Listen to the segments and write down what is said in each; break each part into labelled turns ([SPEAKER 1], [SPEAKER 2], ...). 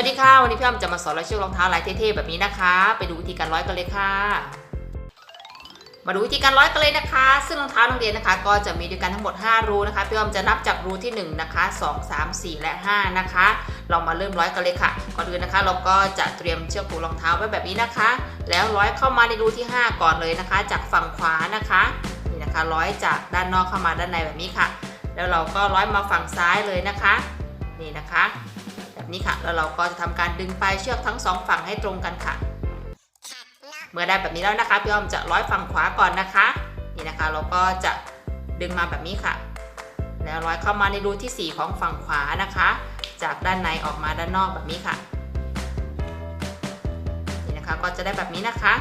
[SPEAKER 1] วัสดีค่ะ วันนี้พี่อ้อมจะมาสอนร้อยเชือกรองเท้าลายเท่ๆแบบนี้นะคะ ไปดูวิธีการร้อยกันเลยค่ะ มาดูวิธีการร้อยกันเลยนะคะ ซึ่งรองเท้านักเรียนนะคะ ก็จะมีด้วยกันทั้งหมด 5 รูนะคะพี่อ้อมจะนับจากรูที่ 1 นะคะ 2 3 4 และ 5 นะคะ เรามาเริ่มร้อยกันเลยค่ะ ก่อนอื่นนะคะ เราก็จะเตรียมเชือกผูกรองเท้าไว้แบบนี้นะคะ แล้วร้อยเข้ามาในรูที่ 5 ก่อนเลยนะคะ จากฝั่งขวานะคะนี่นะคะ ร้อยจากด้านนอกเข้ามาด้านในแบบนี้ค่ะ แล้วเราก็ร้อยมาฝั่งซ้ายเลยนะคะ นี่นะคะ แบบนี้ค่ะ แล้วเราก็จะทำการดึงปลายเชือกทั้งสองฝั่งให้ตรงกันค่ะ เมื่อได้แบบนี้แล้วนะคะพี่อ้อมจะร้อยฝั่งขวาก่อนนะคะ นี่นะคะ เราก็จะดึงมาแบบนี้ค่ะ แล้วร้อยเข้ามาในรูที่ 4 ของฝั่งขวานะคะ จากด้านในออกมาด้านนอกแบบนี้ค่ะ นี่นะคะก็จะได้แบบนี้นะคะ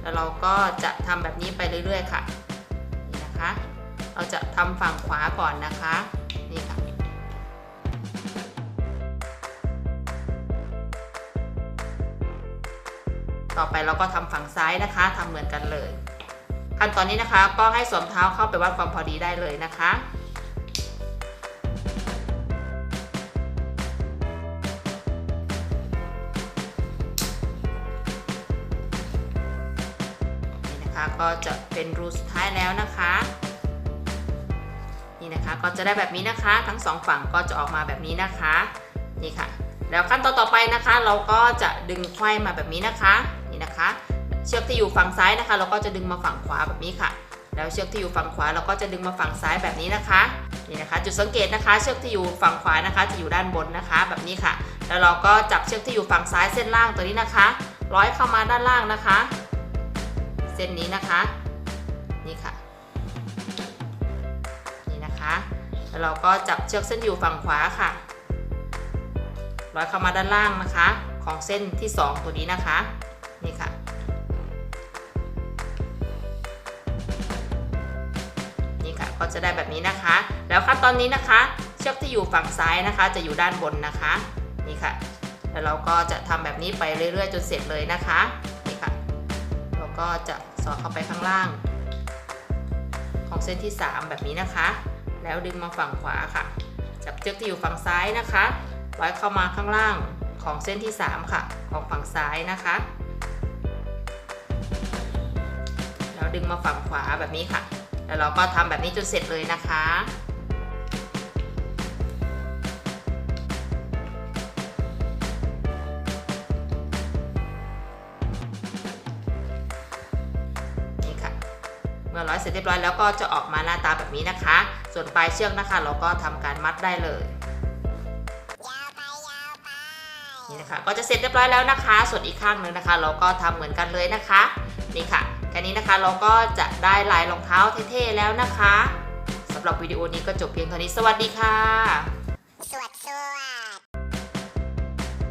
[SPEAKER 1] แล้วเราก็จะทำแบบนี้ไปเรื่อย ๆ ค่ะ นี่นะคะ เราจะทำฝั่งขวาก่อนนะคะนี่ค่ะ ต่อไปเราก็ทำฝั่งซ้ายนะคะทำเหมือนกันเลย ขั้นตอนนี้นะคะ ก็ให้สวมเท้าเข้าไปวัดความพอดีได้เลยนะคะนี่นะคะก็จะเป็นรูสุดท้ายแล้วนะคะ นี่นะคะก็จะได้แบบนี้นะคะ ทั้งสองฝั่งก็จะออกมาแบบนี้นะคะ นี่ค่ะ แล้วขั้นตอนต่อไปนะคะ เราก็จะดึงไขว้มาแบบนี้นะคะ นะคะ เชือกที่อยู่ฝั่งซ้ายนะคะ เราก็จะดึงมาฝั่งขวาแบบนี้ค่ะ แล้วเชือกที่อยู่ฝั่งขวาเราก็จะดึงมาฝั่งซ้ายแบบนี้นะคะนี่นะคะ จุดสังเกตนะคะ เชือกที่อยู่ฝั่งขวานะคะจะอยู่ด้านบนนะคะ แบบนี้ค่ะ แล้วเราก็จับเชือกที่อยู่ฝั่งซ้ายเส้นล่างตัวนี้นะคะ ร้อยเข้ามาด้านล่างนะคะ เส้นนี้นะคะ นี่ค่ะ นี่นะคะ แล้วเราก็จับเชือกเส้นอยู่ฝั่งขวาค่ะ ร้อยเข้ามาด้านล่างนะคะ ของเส้นที่ 2 ตัวนี้นะคะ นี่ค่ะ นี่ค่ะก็จะได้แบบนี้นะคะ แล้วขั้นตอนนี้นะคะ เชือกที่อยู่ฝั่งซ้ายนะคะ จะอยู่ด้านบนนะคะ นี่ค่ะ แล้วเราก็จะทำแบบนี้ไปเรื่อยๆ จนเสร็จเลยนะคะนี่ค่ะเราก็จะสอดเข้าไปข้างล่าง ของเส้นที่ 3 แบบนี้นะคะ แล้วดึงมาฝั่งขวาค่ะ จับเชือกที่อยู่ฝั่งซ้ายนะคะร้เข้ามาข้างล่างของเส้นที่ 3 ค่ะ ของฝั่งซ้ายนะคะ แล้วดึงมาฝั่งขวาแบบนี้ค่ะ แล้วเราก็ทำแบบนี้จนเสร็จเลยนะคะนี่ค่ะเมื่อร้อยเสร็จเรียบร้อยแล้วก็จะออกมาหน้าตาแบบนี้นะคะ ส่วนปลายเชือกนะคะ เราก็ทำการมัดได้เลยนี่นะคะก็จะเสร็จเรียบร้อยแล้วนะคะ ส่วนอีกข้างหนึ่งนะคะ เราก็ทำเหมือนกันเลยนะคะ นี่ค่ะ แค่นี้นะคะเราก็จะได้ลายรองเท้าเท่ๆแล้วนะคะสำหรับวิดีโอนี้ก็จบเพียงเท่านี้สวัสดีค่ะ